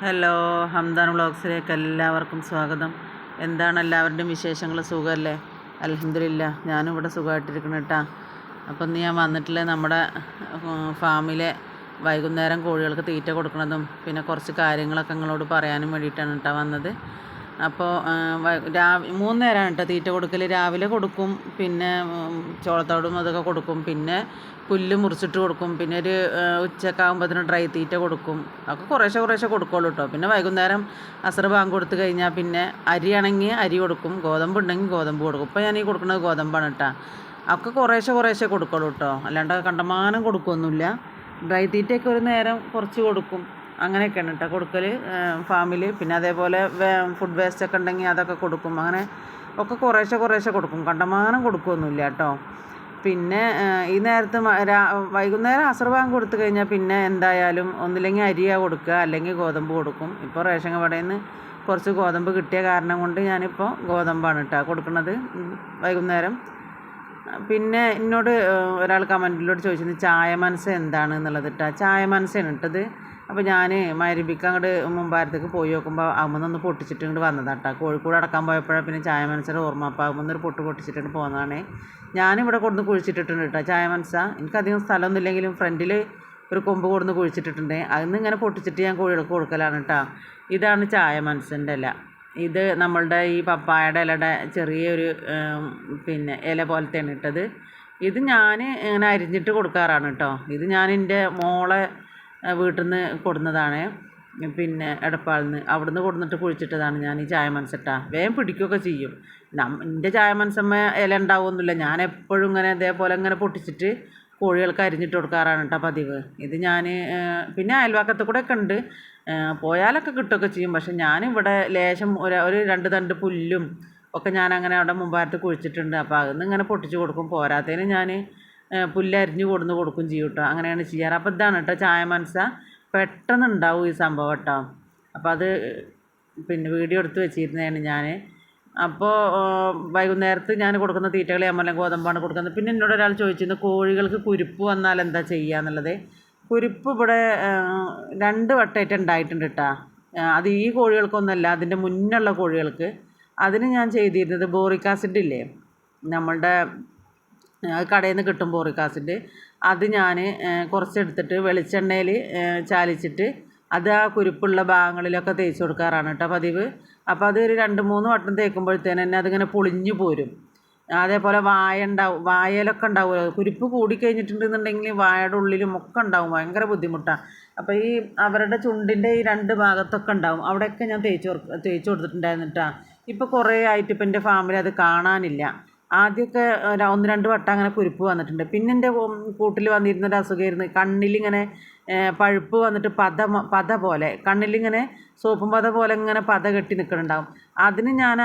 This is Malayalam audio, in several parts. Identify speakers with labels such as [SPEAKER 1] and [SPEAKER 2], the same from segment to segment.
[SPEAKER 1] ഹലോ ഹംദാൻ വ്ളോഗ്സിലേക്ക് എല്ലാവർക്കും സ്വാഗതം. എന്താണ് എല്ലാവരുടെയും വിശേഷങ്ങൾ? സുഖമല്ലേ അലഹമില്ല ഞാനും ഇവിടെ സുഖമായിട്ടിരിക്കണം കേട്ടാ അപ്പം ഇന്ന് ഞാൻ വന്നിട്ടില്ലേ നമ്മുടെ ഫാമിലെ വൈകുന്നേരം കോഴികൾക്ക് തീറ്റ കൊടുക്കുന്നതും പിന്നെ കുറച്ച് കാര്യങ്ങളൊക്കെ നിങ്ങളോട് പറയാനും വേണ്ടിയിട്ടാണ് കേട്ടോ വന്നത്. അപ്പോൾ രാവി മൂന്ന് നേരമാണ് കേട്ടോ തീറ്റ കൊടുക്കൽ രാവിലെ കൊടുക്കും പിന്നെ ചോളത്തോടും അതൊക്കെ കൊടുക്കും. പിന്നെ പുല്ല് മുറിച്ചിട്ട് കൊടുക്കും. പിന്നെ ഒരു ഉച്ചയൊക്കെ ആകുമ്പോൾ ഡ്രൈ തീറ്റ കൊടുക്കും. ഒക്കെ കുറേശ്ശെ കുറേശ്ശെ കൊടുക്കുള്ളൂ കേട്ടോ പിന്നെ വൈകുന്നേരം അസർ ബാങ്ക് കൊടുത്ത് കഴിഞ്ഞാൽ പിന്നെ അരിയാണെങ്കിൽ അരി കൊടുക്കും. ഗോതമ്പ് ഉണ്ടെങ്കിൽ ഗോതമ്പ് കൊടുക്കും. ഇപ്പോൾ ഞാൻ ഈ കൊടുക്കുന്നത് ഗോതമ്പാണ് കേട്ടോ ഒക്കെ കുറേശ്ശെ കുറേശ്ശെ കൊടുക്കുള്ളൂ കേട്ടോ അല്ലാണ്ട് കണ്ടമാനം കൊടുക്കുകയൊന്നുമില്ല ഡ്രൈ തീറ്റയൊക്കെ ഒരു നേരം കുറച്ച് കൊടുക്കും. അങ്ങനെയൊക്കെയാണ് കേട്ടോ കൊടുക്കൽ ഫാമിൽ പിന്നെ അതേപോലെ ഫുഡ് വേസ്റ്റ് ഒക്കെ ഉണ്ടെങ്കിൽ അതൊക്കെ കൊടുക്കും. അങ്ങനെ ഒക്കെ കുറേശ്ശെ കുറേശ്ശെ കൊടുക്കും. കണ്ടമാനം കൊടുക്കുകയൊന്നുമില്ല കേട്ടോ. പിന്നെ ഈ നേരത്ത് വൈകുന്നേരം അസർ കൊടുത്തു കഴിഞ്ഞാൽ പിന്നെ എന്തായാലും ഒന്നില്ലെങ്കിൽ അരിയാ കൊടുക്കുക അല്ലെങ്കിൽ ഗോതമ്പ് കൊടുക്കും. ഇപ്പോൾ റേഷൻ കടയിൽ നിന്ന് കുറച്ച് ഗോതമ്പ് കിട്ടിയ കാരണം കൊണ്ട് ഞാനിപ്പോൾ ഗോതമ്പാണ് കേട്ടോ കൊടുക്കുന്നത്. വൈകുന്നേരം. പിന്നെ എന്നോട് ഒരാൾ കമന്റിലോട് ചോദിച്ചിരുന്നു ചായ മനസ്സ് എന്താണ് എന്നുള്ളത് കേട്ടോ. ചായ മനസ്സാണ് ഇട്ടത് അപ്പോൾ ഞാൻ മരുബിക്ക് അങ്ങോട്ട് മുമ്പാരത്തേക്ക് പോയി നോക്കുമ്പോൾ അമ്മന്നൊന്ന് പൊട്ടിച്ചിട്ട് ഇങ്ങോട്ട് വന്നതാണ് കേട്ടോ കോഴിക്കോട് അടക്കാൻ പോയപ്പോഴാണ് പിന്നെ ചായ മനസ്സിലെ ഓർമ്മ. അപ്പോൾ അമ്മന്നൊരു പൊട്ട് പൊട്ടിച്ചിട്ട് പോകുന്നതാണ് ഞാനിവിടെ കൊടുന്ന് കുഴിച്ചിട്ടിട്ടുണ്ട് കേട്ടോ ചായ മനസ്സ. എനിക്കധികം സ്ഥലമൊന്നും ഇല്ലെങ്കിലും ഫ്രണ്ടിൽ ഒരു കൊമ്പ് കൊടുന്ന് കുഴിച്ചിട്ടിട്ടുണ്ട്. അതിന്ന് ഇങ്ങനെ പൊട്ടിച്ചിട്ട് ഞാൻ കോഴികൾക്ക് കൊടുക്കലാണ് കേട്ടോ ഇതാണ് ചായ മനസ്സിന്റെ ഇല. ഇത് നമ്മളുടെ ഈ പപ്പായയുടെ ഇലയുടെ ചെറിയൊരു പിന്നെ ഇല പോലത്തെയാണ് ഇട്ടത്. ഇത് ഞാൻ ഇങ്ങനെ അരിഞ്ഞിട്ട് കൊടുക്കാറാണ് കേട്ടോ ഇത് ഞാൻ എന്റെ മോളെ വീട്ടിൽ നിന്ന് കൊടുന്നതാണ്. പിന്നെ എടപ്പാളിൽ നിന്ന് അവിടെ നിന്ന് കൊടുന്നിട്ട് കുഴിച്ചിട്ടതാണ് ഞാൻ ഈ ചായ മനസ്സിട്ട വേഗം പിടിക്കുകയൊക്കെ ചെയ്യും. എന്റെ ചായ മനസ്സമ്മ ഇല ഉണ്ടാവുമൊന്നുമില്ല ഞാൻ എപ്പോഴും ഇങ്ങനെ ഇതേപോലെ ഇങ്ങനെ പൊട്ടിച്ചിട്ട് കോഴികൾക്ക് അരിഞ്ഞിട്ട് കൊടുക്കാറാണ് കേട്ടോ പതിവ്. ഇത് ഞാൻ പിന്നെ അയൽവാക്കത്ത് കൂടെ ഒക്കെ ഉണ്ട് പോയാലൊക്കെ കിട്ടുകയൊക്കെ ചെയ്യും. പക്ഷെ ഞാനിവിടെ ലേശം ഒരു ഒരു രണ്ട് തണ്ട് പുല്ലും ഒക്കെ ഞാൻ അങ്ങനെ അവിടെ മുമ്പാരത്ത് കുഴിച്ചിട്ടുണ്ട്. അപ്പോൾ അതിൽ നിന്ന് ഇങ്ങനെ പൊട്ടിച്ച് കൊടുക്കും. പോരാത്തതിന് ഞാൻ പുല്ല് കൊടുന്ന് കൊടുക്കും ചെയ്യും കേട്ടോ അങ്ങനെയാണ് ചെയ്യാറ്. അപ്പോൾ ഇതാണ് കേട്ടോ ചായ മനസ്സ പെട്ടെന്ന് ഉണ്ടാവും ഈ സംഭവം കേട്ടോ അപ്പോൾ അത് പിന്നെ വീഡിയോ എടുത്ത് വെച്ചിരുന്നതാണ് ഞാൻ അപ്പോൾ വൈകുന്നേരത്ത് ഞാൻ കൊടുക്കുന്ന തീറ്റകൾ പറഞ്ഞ ഗോതമ്പാണ് കൊടുക്കുന്നത്. പിന്നെ എന്നോട് ഒരാൾ ചോദിച്ചിരുന്നു കോഴികൾക്ക് കുരുപ്പ് വന്നാൽ എന്താ ചെയ്യുക എന്നുള്ളത്? കുരുപ്പ് ഇവിടെ രണ്ട് വട്ടമായിട്ട് ഉണ്ടായിട്ടുണ്ട് കേട്ടോ അത് ഈ കോഴികൾക്കൊന്നല്ല അതിന്റെ മുന്നുള്ള കോഴികൾക്ക്. അതിന് ഞാൻ ചെയ്തിരുന്നത് ബോറിക് ആസിഡ് ഇല്ലേ നമ്മളുടെ അത് കടയിൽ നിന്ന് കിട്ടും ബോറിക് അത് ഞാൻ കുറച്ചെടുത്തിട്ട് വെളിച്ചെണ്ണയിൽ ചാലിച്ചിട്ട് അത് ആ കുരുപ്പുള്ള ഭാഗങ്ങളിലൊക്കെ തേച്ച് കൊടുക്കാറാണ് കേട്ടോ പതിവ്. അപ്പോൾ അത് ഒരു രണ്ട് മൂന്ന് വട്ടം തേക്കുമ്പോഴത്തേന് തന്നെ അതിങ്ങനെ പൊളിഞ്ഞു പോരും. അതേപോലെ വായ ഉണ്ടാവും വായയിലൊക്കെ ഉണ്ടാവുമല്ലോ. കുരുപ്പ് കൂടിക്കഴിഞ്ഞിട്ടുണ്ടെന്നുണ്ടെങ്കിൽ വായയുടെ ഉള്ളിലും ഒക്കെ ഉണ്ടാവും ഭയങ്കര ബുദ്ധിമുട്ടാണ്. അപ്പോൾ ഈ അവരുടെ ചുണ്ടിന്റെ ഈ രണ്ട് ഭാഗത്തൊക്കെ ഉണ്ടാവും. അവിടെയൊക്കെ ഞാൻ തേച്ച് തേച്ച് കൊടുത്തിട്ടുണ്ടായിരുന്നിട്ടാണ് ഇപ്പോൾ കുറേ ആയിട്ട് ഇപ്പം എന്റെ ഫാമിൽ അത് കാണാനില്ല. ആദ്യമൊക്കെ ഒന്ന് രണ്ട് വട്ടം അങ്ങനെ കുരുപ്പ് വന്നിട്ടുണ്ട്. പിന്നെ എന്റെ കൂട്ടിൽ വന്നിരുന്ന ഒരു അസുഖമായിരുന്നു. കണ്ണിലിങ്ങനെ പഴുപ്പ് വന്നിട്ട് പത പത പോലെ. കണ്ണിലിങ്ങനെ സോപ്പും പത പോലെ ഇങ്ങനെ പത കെട്ടി നിൽക്കുന്നുണ്ടാവും. അതിന് ഞാൻ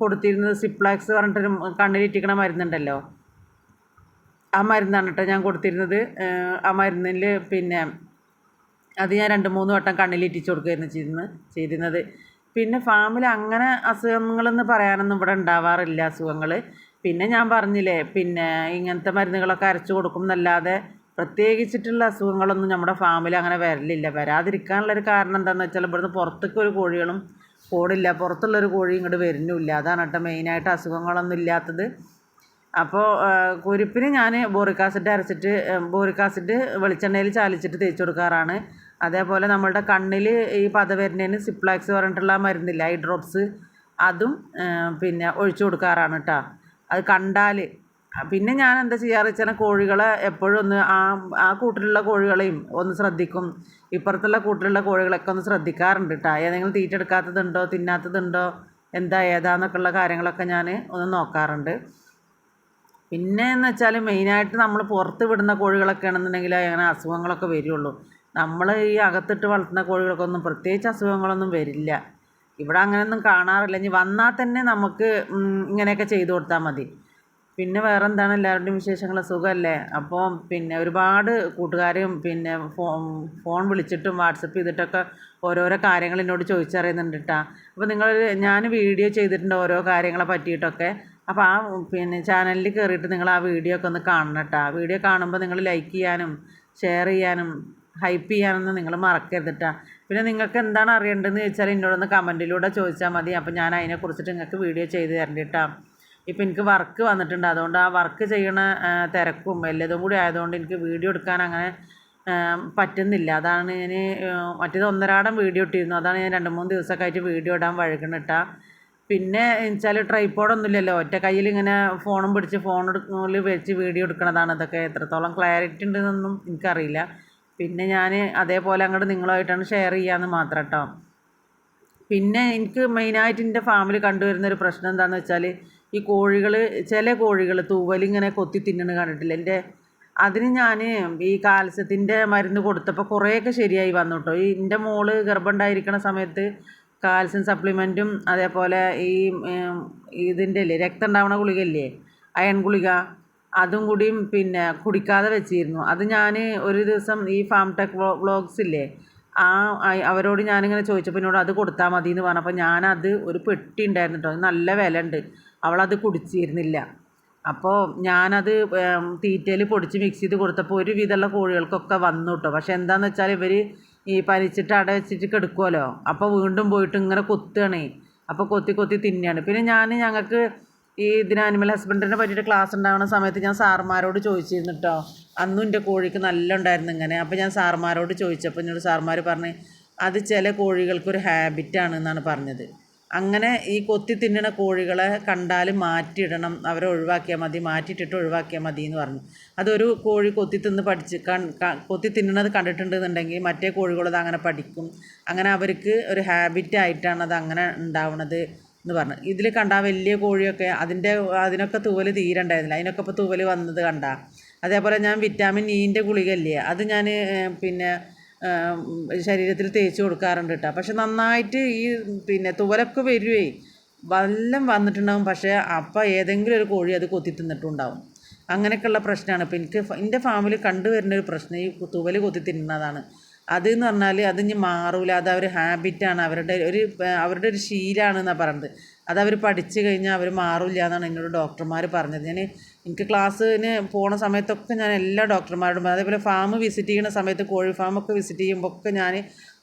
[SPEAKER 1] കൊടുത്തിരുന്നത് സിപ്ലാക്സ് പറഞ്ഞിട്ടൊരു കണ്ണിലിറ്റിക്കണ മരുന്നുണ്ടല്ലോ. ആ മരുന്നാണ് കേട്ടോ ഞാൻ കൊടുത്തിരുന്നത്. ആ മരുന്നിൽ പിന്നെ അത് ഞാൻ രണ്ട് മൂന്ന് വട്ടം കണ്ണിലിറ്റിച്ച് കൊടുക്കുകയായിരുന്നു ചെയ്യുന്നത് ചെയ്തിരുന്നത്. പിന്നെ ഫാമിൽ അങ്ങനെ അസുഖങ്ങളെന്ന് പറയാനൊന്നും ഇവിടെ ഉണ്ടാവാറില്ല അസുഖങ്ങൾ പിന്നെ ഞാൻ പറഞ്ഞില്ലേ പിന്നെ ഇങ്ങനത്തെ മരുന്നുകളൊക്കെ അരച്ചു കൊടുക്കും എന്നല്ലാതെ പ്രത്യേകിച്ചിട്ടുള്ള അസുഖങ്ങളൊന്നും നമ്മുടെ ഫാമിൽ അങ്ങനെ വരലില്ല. വരാതിരിക്കാനുള്ളൊരു കാരണം എന്താണെന്ന് വെച്ചാൽ ഇവിടുന്ന് പുറത്തേക്ക് ഒരു കോഴികളും പോടില്ല പുറത്തുള്ളൊരു കോഴി ഇങ്ങോട്ട് വരുന്നുമില്ല. അതാണ് കേട്ടോ മെയിനായിട്ട് അസുഖങ്ങളൊന്നും ഇല്ലാത്തത്. അപ്പോൾ കുരുപ്പിന് ഞാൻ ബോറിക് ആസിഡ് അരച്ചിട്ട് ബോറിക് ആസിഡ് വെളിച്ചെണ്ണയിൽ ചാലിച്ചിട്ട് തേച്ച് കൊടുക്കാറാണ്. അതേപോലെ നമ്മളുടെ കണ്ണിൽ ഈ പത വരുന്നതിന് സിപ്ലാക്സ് പറഞ്ഞിട്ടുള്ള മരുന്നില്ല ഐ ഡ്രോപ്സ് അതും പിന്നെ ഒഴിച്ചു കൊടുക്കാറാണ് കേട്ടോ. അത് കണ്ടാൽ പിന്നെ ഞാൻ എന്താ ചെയ്യാറ് വെച്ചാൽ കോഴികളെ എപ്പോഴും ഒന്ന് ആ ആ കൂട്ടിലുള്ള കോഴികളെയും ഒന്ന് ശ്രദ്ധിക്കും. ഇപ്പുറത്തുള്ള കൂട്ടിലുള്ള കോഴികളൊക്കെ ഒന്ന് ശ്രദ്ധിക്കാറുണ്ട് കേട്ടോ ഏതെങ്കിലും തീറ്റ എടുക്കാത്തതുണ്ടോ? തിന്നാത്തതുണ്ടോ? എന്താ ഏതാന്നൊക്കെയുള്ള കാര്യങ്ങളൊക്കെ ഞാൻ ഒന്ന് നോക്കാറുണ്ട്. പിന്നെ എന്ന് വെച്ചാൽ മെയിനായിട്ട് നമ്മൾ പുറത്ത് വിടുന്ന കോഴികളൊക്കെ ആണെന്നുണ്ടെങ്കിൽ അങ്ങനെ അസുഖങ്ങളൊക്കെ വരുള്ളൂ. നമ്മൾ ഈ അകത്തിട്ട് വളർത്തുന്ന കോഴികൾക്കൊന്നും പ്രത്യേകിച്ച് അസുഖങ്ങളൊന്നും വരില്ല. ഇവിടെ അങ്ങനെയൊന്നും കാണാറില്ല. ഇനി വന്നാൽ തന്നെ നമുക്ക് ഇങ്ങനെയൊക്കെ ചെയ്തു കൊടുത്താൽ മതി. പിന്നെ വേറെ എന്താണ് എല്ലാവരുടെയും വിശേഷങ്ങൾ സുഖമല്ലേ? അപ്പോൾ പിന്നെ ഒരുപാട് കൂട്ടുകാരും പിന്നെ ഫോൺ ഫോൺ വിളിച്ചിട്ടും വാട്സപ്പ് ചെയ്തിട്ടൊക്കെ ഓരോരോ കാര്യങ്ങൾ എന്നോട് ചോദിച്ചറിയുന്നുണ്ട് കേട്ടോ അപ്പോൾ നിങ്ങൾ ഞാൻ വീഡിയോ ചെയ്തിട്ടുണ്ട് ഓരോ കാര്യങ്ങളെ പറ്റിയിട്ടൊക്കെ. അപ്പോൾ ആ പിന്നെ ചാനലിൽ കയറിയിട്ട് നിങ്ങൾ ആ വീഡിയോ ഒക്കെ ഒന്ന് കാണണം കേട്ടോ വീഡിയോ കാണുമ്പോൾ നിങ്ങൾ ലൈക്ക് ചെയ്യാനും ഷെയർ ചെയ്യാനും ഹൈപ്പ് ചെയ്യാനൊന്നും നിങ്ങൾ മറക്കരുത് കേട്ടോ പിന്നെ നിങ്ങൾക്ക് എന്താണ് അറിയേണ്ടതെന്ന് ചോദിച്ചാൽ എന്നോടൊന്ന് കമന്റിലൂടെ ചോദിച്ചാൽ മതി. അപ്പോൾ ഞാൻ അതിനെക്കുറിച്ചിട്ട് നിങ്ങൾക്ക് വീഡിയോ ചെയ്ത് തരണ്ട കേട്ടോ ഇപ്പോൾ എനിക്ക് വർക്ക് വന്നിട്ടുണ്ട്. അതുകൊണ്ട് ആ വർക്ക് ചെയ്യണ തിരക്കും എല്ലതും കൂടി ആയതുകൊണ്ട് എനിക്ക് വീഡിയോ എടുക്കാൻ അങ്ങനെ പറ്റുന്നില്ല. അതാണ് ഞാൻ മറ്റേത് ഒന്നരാടം വീഡിയോ ഇട്ടിരുന്നു. അതാണ് ഞാൻ രണ്ട് മൂന്ന് ദിവസമൊക്കെ ആയിട്ട് വീഡിയോ ഇടാൻ വഴുകണിട്ട പിന്നെ വെച്ചാൽ ട്രൈപ്പോഡൊന്നും ഇല്ലല്ലോ ഒറ്റ കയ്യിൽ ഇങ്ങനെ ഫോണും പിടിച്ച് ഫോണിൽ വെച്ച് വീഡിയോ എടുക്കണതാണ്. ഇതൊക്കെ എത്രത്തോളം ക്ലാരിറ്റി ഉണ്ടെന്നൊന്നും എനിക്കറിയില്ല. പിന്നെ ഞാൻ അതേപോലെ അങ്ങോട്ട് നിങ്ങളുമായിട്ടാണ് ഷെയർ ചെയ്യാമെന്ന് മാത്രം കേട്ടോ പിന്നെ എനിക്ക് മെയിനായിട്ട് എന്റെ ഫാമിൽ കണ്ടുവരുന്ന ഒരു പ്രശ്നം എന്താണെന്ന് വെച്ചാൽ ഈ കോഴികൾ ചില കോഴികൾ തൂവലിങ്ങനെ കൊത്തി തിന്നണ കണ്ടിട്ടില്ല? എന്റെ അതിന് ഞാൻ ഈ കാൽസ്യത്തിന്റെ മരുന്ന് കൊടുത്തപ്പോൾ കുറേയൊക്കെ ശരിയായി വന്നു കേട്ടോ ഈ എന്റെ മോൾ ഗർഭമുണ്ടായിരിക്കുന്ന സമയത്ത് കാൽസ്യം സപ്ലിമെന്റും അതേപോലെ ഈ ഇതിന്റെ ഇല്ലേ രക്തം ഉണ്ടാവണ ഗുളിക അല്ലേ അയൺ ഗുളിക അതും കൂടിയും പിന്നെ കുടിക്കാതെ വെച്ചിരുന്നു. അത് ഞാൻ ഒരു ദിവസം ഈ ഫാം ടെക് വ്ലോഗ്സ് ഇല്ലേ ആ അവരോട് ഞാനിങ്ങനെ ചോദിച്ചപ്പോൾ എന്നോട് അത് കൊടുത്താൽ മതി എന്ന് പറഞ്ഞപ്പോൾ ഞാനത് ഒരു പെട്ടി ഉണ്ടായിരുന്നു കേട്ടോ നല്ല വില ഉണ്ട് അവളത് കുടിച്ചിരുന്നില്ല. അപ്പോൾ ഞാനത് തീറ്റയിൽ പൊടിച്ച് മിക്സ് ചെയ്ത് കൊടുത്തപ്പോൾ ഒരു വിധമുള്ള കോഴികൾക്കൊക്കെ വന്നു കേട്ടോ പക്ഷേ എന്താണെന്ന് വെച്ചാൽ ഇവർ ഈ പനിച്ചിട്ട് അട വെച്ചിട്ട് കിടക്കുമല്ലോ അപ്പോൾ വീണ്ടും പോയിട്ട് ഇങ്ങനെ കൊത്തുകയാണേ അപ്പോൾ കൊത്തി കൊത്തി തിന്നുകയാണ് പിന്നെ ഞാൻ ഞങ്ങൾക്ക് ഈ ഇതിന് ആനിമൽ ഹസ്ബൻഡിനെ പറ്റിയിട്ട് ക്ലാസ് ഉണ്ടാകുന്ന സമയത്ത് ഞാൻ സാർമാരോട് ചോദിച്ചിരുന്നു കേട്ടോ അന്നും എന്റെ കോഴിക്ക് നല്ല ഉണ്ടായിരുന്നു ഇങ്ങനെ. അപ്പോൾ ഞാൻ സാർമാരോട് ചോദിച്ചപ്പോൾ എന്നോട് സാർമാർ പറഞ്ഞ് അത് ചില കോഴികൾക്കൊരു ഹാബിറ്റാണ് എന്നാണ് പറഞ്ഞത്. അങ്ങനെ ഈ കൊത്തി തിന്നണ കോഴികളെ കണ്ടാൽ മാറ്റിയിടണം. അവരെ ഒഴിവാക്കിയാൽ മതി മാറ്റിയിട്ടിട്ട് ഒഴിവാക്കിയാൽ മതി എന്ന് പറഞ്ഞു. അതൊരു കോഴി കൊത്തി തിന്ന് പഠിച്ച് കൊത്തി തിന്നണത് കണ്ടിട്ടുണ്ടെന്നുണ്ടെങ്കിൽ മറ്റേ കോഴികളത് അങ്ങനെ പഠിക്കും. അങ്ങനെ അവർക്ക് ഒരു ഹാബിറ്റായിട്ടാണ് അത് അങ്ങനെ ഉണ്ടാവുന്നത് എന്ന് പറഞ്ഞു. ഇതിൽ കണ്ട വലിയ കോഴിയൊക്കെ അതിന്റെ അതിനൊക്കെ തൂവൽ തീരണ്ടായിരുന്നില്ല. അതിനൊക്കെ ഇപ്പോൾ തൂവൽ വന്നത് കണ്ട. അതേപോലെ ഞാൻ വിറ്റാമിൻ ഇന്റെ ഗുളികയില്ലേ അത് ഞാൻ പിന്നെ ശരീരത്തിൽ തേച്ച് കൊടുക്കാറുണ്ട് കേട്ടോ. പക്ഷെ നന്നായിട്ട് ഈ പിന്നെ തുവലൊക്കെ വരുവേ വല്ലം വന്നിട്ടുണ്ടാവും. പക്ഷേ അപ്പം ഏതെങ്കിലും ഒരു കോഴി അത് കൊത്തി തിന്നിട്ടുണ്ടാവും. അങ്ങനെയൊക്കെയുള്ള പ്രശ്നമാണ്. ഇപ്പം എനിക്ക് എന്റെ ഫാമിൽ കണ്ടുവരുന്ന ഒരു പ്രശ്നം ഈ തുവൽ കൊത്തി തിന്നുന്നതാണ്. അത് എന്ന് പറഞ്ഞാൽ അത് ഇനി മാറൂല. അത് അവർ ഹാബിറ്റാണ്. അവരുടെ ഒരു അവരുടെ ഒരു ശീലമാണെന്നാണ് അത് അവർ പഠിച്ചു കഴിഞ്ഞാൽ അവർ മാറില്ല എന്നാണ് എന്നോട് ഡോക്ടർമാർ പറഞ്ഞത്. ഞാൻ എനിക്ക് ക്ലാസ്സിന് പോണ സമയത്തൊക്കെ ഞാൻ എല്ലാ ഡോക്ടർമാരോടും. അതേപോലെ ഫാം വിസിറ്റ് ചെയ്യുന്ന സമയത്ത് കോഴി ഫാമൊക്കെ വിസിറ്റ് ചെയ്യുമ്പോൾ ഒക്കെ ഞാൻ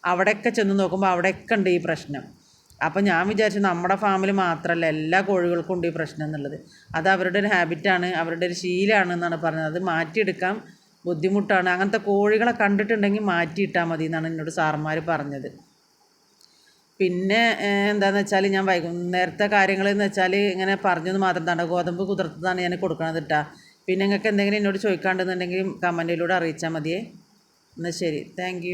[SPEAKER 1] അവിടെയൊക്കെ ചെന്ന് നോക്കുമ്പോൾ അവിടെയൊക്കെ ഉണ്ട് ഈ പ്രശ്നം. അപ്പോൾ ഞാൻ വിചാരിച്ചു നമ്മുടെ ഫാമിൽ മാത്രമല്ല എല്ലാ കോഴികൾക്കും ഉണ്ട് ഈ പ്രശ്നം എന്നുള്ളത്. അത് അവരുടെ ഒരു ഹാബിറ്റാണ് അവരുടെ ഒരു ശീലമാണ് എന്നാണ് പറഞ്ഞത്. അത് മാറ്റിയെടുക്കാൻ ബുദ്ധിമുട്ടാണ്. അങ്ങനത്തെ കോഴികളെ കണ്ടിട്ടുണ്ടെങ്കിൽ മാറ്റിയിട്ടാൽ മതി എന്നാണ് എന്നോട് സാറന്മാർ പറഞ്ഞത്. പിന്നെ എന്താണെന്ന് വെച്ചാൽ ഞാൻ വൈകുന്നേരത്തെ കാര്യങ്ങളെന്ന് വെച്ചാൽ ഇങ്ങനെ പറഞ്ഞത് മാത്രം തന്നെ ഗോതമ്പ് കുതിർത്തതാണ് ഞാൻ കൊടുക്കണത് കേട്ടാ പിന്നെ നിങ്ങൾക്ക് എന്തെങ്കിലും എന്നോട് ചോദിക്കാണ്ടെന്നുണ്ടെങ്കിൽ കമന്റിലൂടെ അറിയിച്ചാൽ മതിയേ. എന്നാൽ ശരി. താങ്ക്